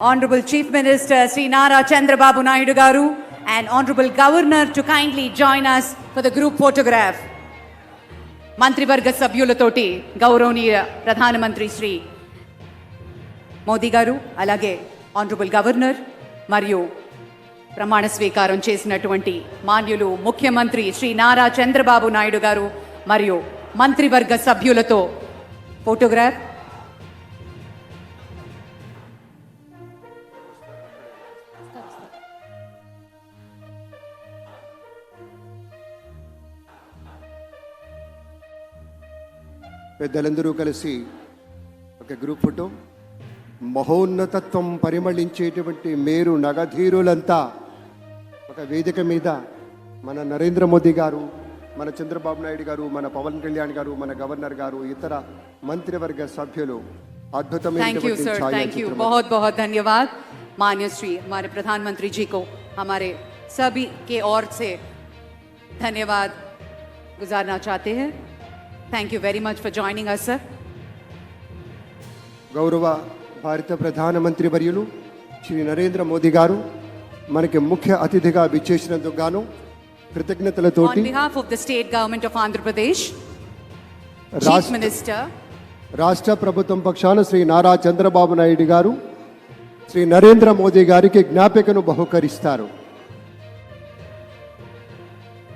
Honorable Chief Minister Sri Nara Chandrababu Naidu Garu and Honorable Governor to kindly join us for the group photograph. మంత్రివర్గ సభ్యులతోటి గౌరవనీయ ప్రధానమంత్రి శ్రీ మోదీ గారు అలాగే honourable governor మరియు ప్రమాణ స్వీకారం చేసినటువంటి మాన్యులు ముఖ్యమంత్రి శ్రీ నారా చంద్రబాబు నాయుడు గారు మరియు మంత్రివర్గ సభ్యులతో ఫోటోగ్రాఫ్ పెద్దలందరూ కలిసి ఒక గ్రూప్ ఫోటో మహోన్నతత్వం పరిమళించేటువంటి మేరు నగధీరులంతా ఒక వేదిక మీద మన నరేంద్ర మోదీ గారు మన చంద్రబాబు నాయుడు గారు మన పవన్ కళ్యాణ్ గారు మన గవర్నర్ గారు ఇతర మంత్రివర్గ సభ్యులు थैंक यू అద్భుతమైనటువంటి सर थैंक यू ఛాయాచిత్రం बहुत बहुत धन्यवाद मान्य श्री हमारे प्रधानमंत्री जी को हमारे सभी के ओर से धन्यवाद गुजारना चाहते हैं thank you very much for joining us sir గౌరవ భారత ప్రధానమంత్రి వర్యులు శ్రీ నరేంద్ర మోదీ గారు మనకి ముఖ్య అతిథిగా విచ్చేసినందుకు గాను కృతజ్ఞతలతో state government of Andhra Pradesh minister రాష్ట్ర ప్రభుత్వం పక్షాన శ్రీ నారా చంద్రబాబు నాయుడు గారు శ్రీ నరేంద్ర మోదీ గారికి జ్ఞాపికను బహుకరిస్తారు.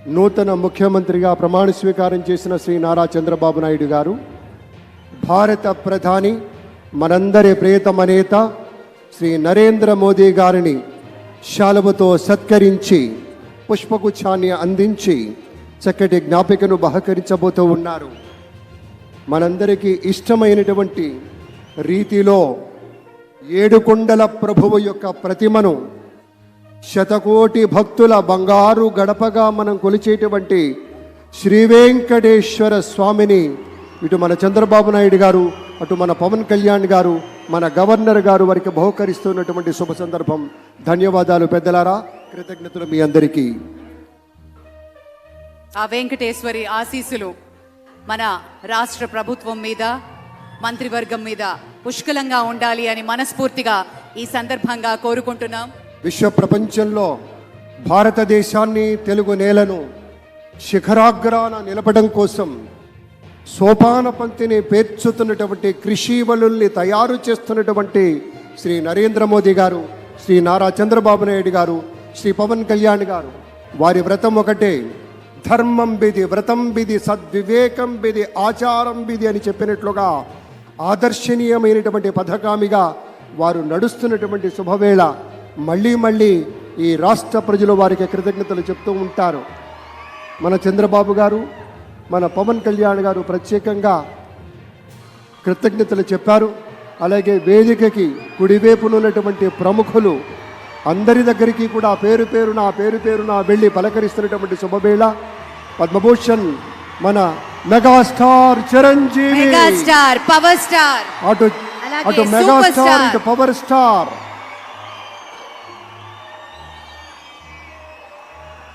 నూతన ముఖ్యమంత్రిగా ప్రమాణ స్వీకారం చేసిన శ్రీ నారా చంద్రబాబు నాయుడు గారు భారత ప్రధాని మనందరి ప్రియతమ నేత శ్రీ నరేంద్ర మోదీ గారిని శాలువతో సత్కరించి పుష్పగుచ్ఛాన్ని అందించి చక్కటి జ్ఞాపికను బహకరించబోతూ ఉన్నారు. మనందరికీ ఇష్టమైనటువంటి రీతిలో ఏడుకొండల ప్రభువు యొక్క ప్రతిమను శతకోటి భక్తుల బంగారు గడపగా మనం కొలిచేటువంటి శ్రీ వెంకటేశ్వర స్వామిని ఇటు మన చంద్రబాబు నాయుడు గారు అటు మన పవన్ కళ్యాణ్ గారు మన గవర్నర్ గారు వారికి బహుకరిస్తున్నటువంటి శుభ సందర్భం. ధన్యవాదాలు పెద్దలారా. కృతజ్ఞతలు మీ అందరికీ. ఆ వెంకటేశ్వరి ఆశీస్సులు మన రాష్ట్ర ప్రభుత్వం మీద మంత్రివర్గం మీద పుష్కలంగా ఉండాలి అని మనస్ఫూర్తిగా ఈ సందర్భంగా కోరుకుంటున్నాం. విశ్వ ప్రపంచంలో భారతదేశాన్ని తెలుగు నేలను శిఖరాగ్రాన నిలపడం కోసం సోపాన పంక్తిని పేర్చుతున్నటువంటి కృషి వలుల్ని తయారు చేస్తున్నటువంటి శ్రీ నరేంద్ర మోదీ గారు శ్రీ నారా చంద్రబాబు నాయుడు గారు శ్రీ పవన్ కళ్యాణ్ గారు. వారి వ్రతం ఒకటే. ధర్మం బిది వ్రతం బిది సద్వివేకం బిది ఆచారం బిది అని చెప్పినట్లుగా ఆదర్శనీయమైనటువంటి పథకామిగా వారు నడుస్తున్నటువంటి శుభవేళ మళ్ళీ మళ్ళీ ఈ రాష్ట్ర ప్రజలు వారికి కృతజ్ఞతలు చెప్తూ ఉంటారు. మన చంద్రబాబు గారు మన పవన్ కళ్యాణ్ గారు ప్రత్యేకంగా కృతజ్ఞతలు చెప్పారు. అలాగే వేదికకి కుడివైపున ఉన్నటువంటి ప్రముఖులు అందరి దగ్గరికి కూడా పేరు పేరున పేరు పేరున వెళ్ళి పలకరిస్తున్నటువంటి శుభవేళ. పద్మభూషణ్ మన మెగాస్టార్ చిరంజీవి. Power star. అటు అటు మెగాస్టార్ స్టార్. ఇటు పవర్ స్టార్.